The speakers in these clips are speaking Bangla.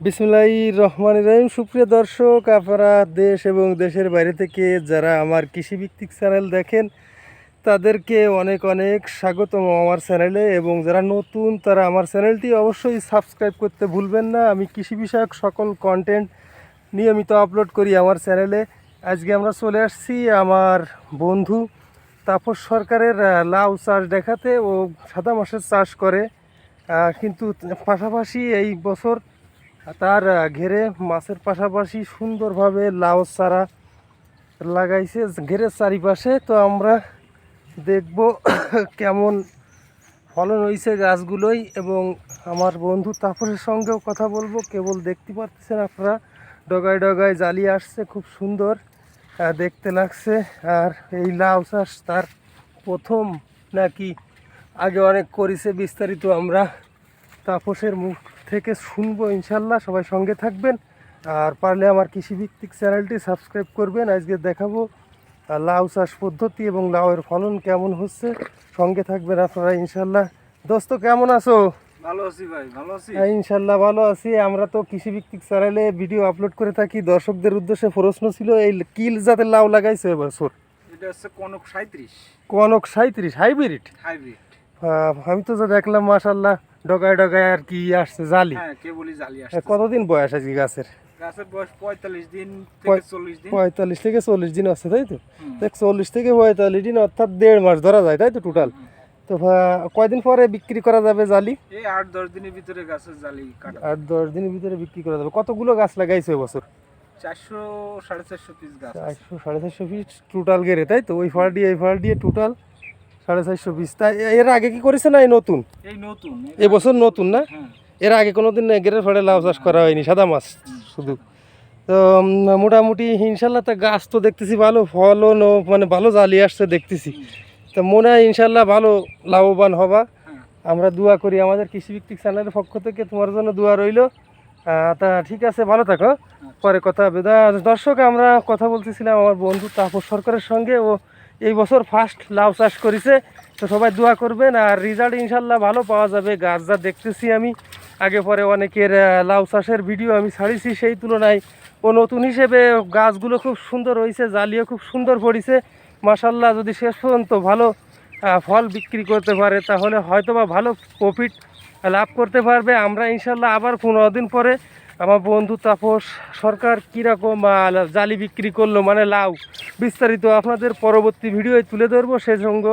বিসমুল্লাহ রহমান রহিম। সুপ্রিয় দর্শক, আপনারা দেশ এবং দেশের বাইরে থেকে যারা আমার কৃষিভিত্তিক চ্যানেল দেখেন, তাদেরকে অনেক অনেক স্বাগতম আমার চ্যানেলে এবং যারা নতুন, তারা আমার চ্যানেলটি অবশ্যই সাবস্ক্রাইব করতে ভুলবেন না। আমি কৃষি বিষয়ক সকল কন্টেন্ট নিয়মিত আপলোড করি আমার চ্যানেলে। আজকে আমরা চলে আসছি আমার বন্ধু তাপস সরকারের লাউ চাষ দেখাতে। ও সাদা মাছের চাষ করে কিন্তু পাশাপাশি এই বছর তার ঘেরে মাছের পাশাপাশি সুন্দরভাবে লাউ চারা লাগাইছে। ঘেরের চারিপাশে তো আমরা দেখব কেমন ফলন হয়েছে গাছগুলোই এবং আমার বন্ধু তাপসের সঙ্গেও কথা বলব। কেবল দেখতে পাচ্ছেন আপনারা, ডগায় ডগায় জ্বালিয়ে আসছে, খুব সুন্দর দেখতে লাগছে। আর এই লাউ চাষ তার প্রথম নাকি আগে অনেক করেছে, বিস্তারিত আমরা তাপসের মুখ থেকে শুনব ইনশাল্লাহ সবাই সঙ্গে থাকবেন। আর পারলে আমার কৃষিভিত্তিক চ্যানেলটি সাবস্ক্রাইব করবেন। আজকে দেখাবো লাউ চাষ পদ্ধতি এবং লাউয়ের ফলন কেমন হচ্ছে। সঙ্গে থাকবেন আপনারা ইনশাল্লাহ। দোস্ত কেমন আছো? ভালো আছি ভাই ভালো আছি। হ্যাঁ, ইনশাল্লাহ ভালো আছি। আমরা তো কৃষিভিত্তিক চ্যানেলে ভিডিও আপলোড করে থাকি। দর্শকদের উদ্দেশ্যে প্রশ্ন ছিল এই কিল জাতের লাউ লাগাইছে এবছর এটা হচ্ছে কনক সাঁত্রিশ কনক সাঁত্রিশ হাইব্রিড? হাইব্রিড। আমি তো যা দেখলাম মাসাল্লাহ ডগায় ডগায় আর কি আসছে জালি। হ্যাঁ কতদিন বয়স আজকে গাছের? গাছের বয়স পঁয়তাল্লিশ দিন থেকে চল্লিশ দিন। আছে তাই তো? চল্লিশ থেকে পঁয়তাল্লিশ দিন অর্থাৎ দেড় মাস ধরা যায় তাই তো টোটাল তো কয়দিন পরে বিক্রি করা যাবে জালি? এই আট দশ দিনের ভিতরে গাছের জালি আর দশ দিনের ভিতরে বিক্রি করা যাবে। কতগুলো গাছ লাগাইছে এবছর? চারশো সাড়ে চারশো পিস গাছ চারশো সাড়ে চারশো পিস টোটাল গেড়ে তাই তো? ওই ফাড় দিয়ে এই ফাড় দিয়ে টোটাল সাড়ে চারশো পিস তাই এর আগে কি করেছে না এই নতুন? এই নতুন এবছর নতুন না? হ্যাঁ। এর আগে কোনোদিন গেরের ফাড়ে লাউ চাষ করা হয়নি সাদা মাছ শুধু। তো মোটামুটি ইনশাল্লাহ তা গাছ তো দেখতেছি ভালো ফলনও মানে ভালো জ্বালি আসছে দেখতেছি। তো মনে হয় ইনশাল্লাহ ভালো লাভবান হবা। হ্যাঁ। আমরা দোয়া করি আমাদের কৃষিভিত্তিক চ্যানেলের পক্ষ থেকে তোমার জন্য দোয়া রইল। তা ঠিক আছে ভালো থাকো। পরে কথা হবে। দর্শক আমরা কথা বলতেছিলাম আমার বন্ধু তাপস সরকারের সঙ্গে। ও এই বছর ফার্স্ট লাউ চাষ করেছে। তো সবাই দোয়া করবেন আর রেজাল্ট ইনশাল্লাহ ভালো পাওয়া যাবে। গাছ যা দেখতেছি আমি, আগে পরে অনেকের লাউ চাষের ভিডিও আমি ছাড়িছি সেই তুলনায়। ও নতুন হিসেবে গাছগুলো খুব সুন্দর হয়েছে, জালিও খুব সুন্দর পড়েছে। মাসাল্লাহ যদি শেষ পর্যন্ত ভালো ফল বিক্রি করতে পারে, তাহলে হয়তোবা ভালো প্রফিট লাভ করতে পারবে। আমরা ইনশাল্লাহ আবার পনেরো দিন পরে আমার বন্ধু তাপস, সরকার কীরকম জালি বিক্রি করল মানে লাউ? বিস্তারিত আপনাদের পরবর্তী ভিডিওয় তুলে ধরবো সেই সঙ্গ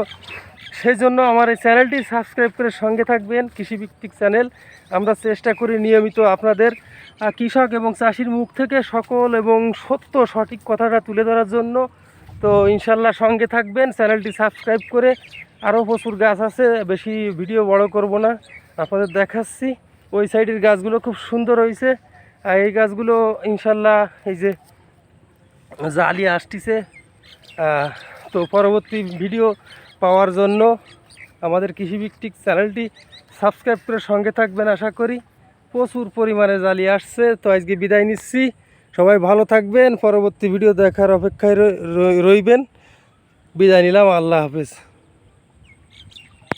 সেই জন্য আমার এই চ্যানেলটি সাবস্ক্রাইব করে সঙ্গে থাকবেন, কৃষিভিত্তিক চ্যানেল। আমরা চেষ্টা করি নিয়মিত আপনাদের কৃষক এবং চাষির মুখ থেকে সকল এবং সত্য সঠিক কথাটা তুলে ধরার জন্য। তো ইনশাল্লাহ সঙ্গে থাকবেন, চ্যানেলটি সাবস্ক্রাইব করে আরও প্রচুর গাছ আছে, বেশি ভিডিও বড় করব না। আপনাদের দেখাচ্ছি, ওই সাইডের গাছগুলো খুব সুন্দর হয়েছে। এই গাছগুলো ইনশাল্লাহ এই যে জালি আসতেছে তো পরবর্তী ভিডিও পাওয়ার জন্য আমাদের কৃষিভিত্তিক চ্যানেলটি সাবস্ক্রাইব করে সঙ্গে থাকবেন আশা করি। প্রচুর পরিমাণে জালি আসছে, তো আজকে বিদায় নিচ্ছি। সবাই ভালো থাকবেন, পরবর্তী ভিডিও দেখার অপেক্ষায় রই- রই- রইবেন। বিদায় নিলাম, আল্লাহ হাফেজ।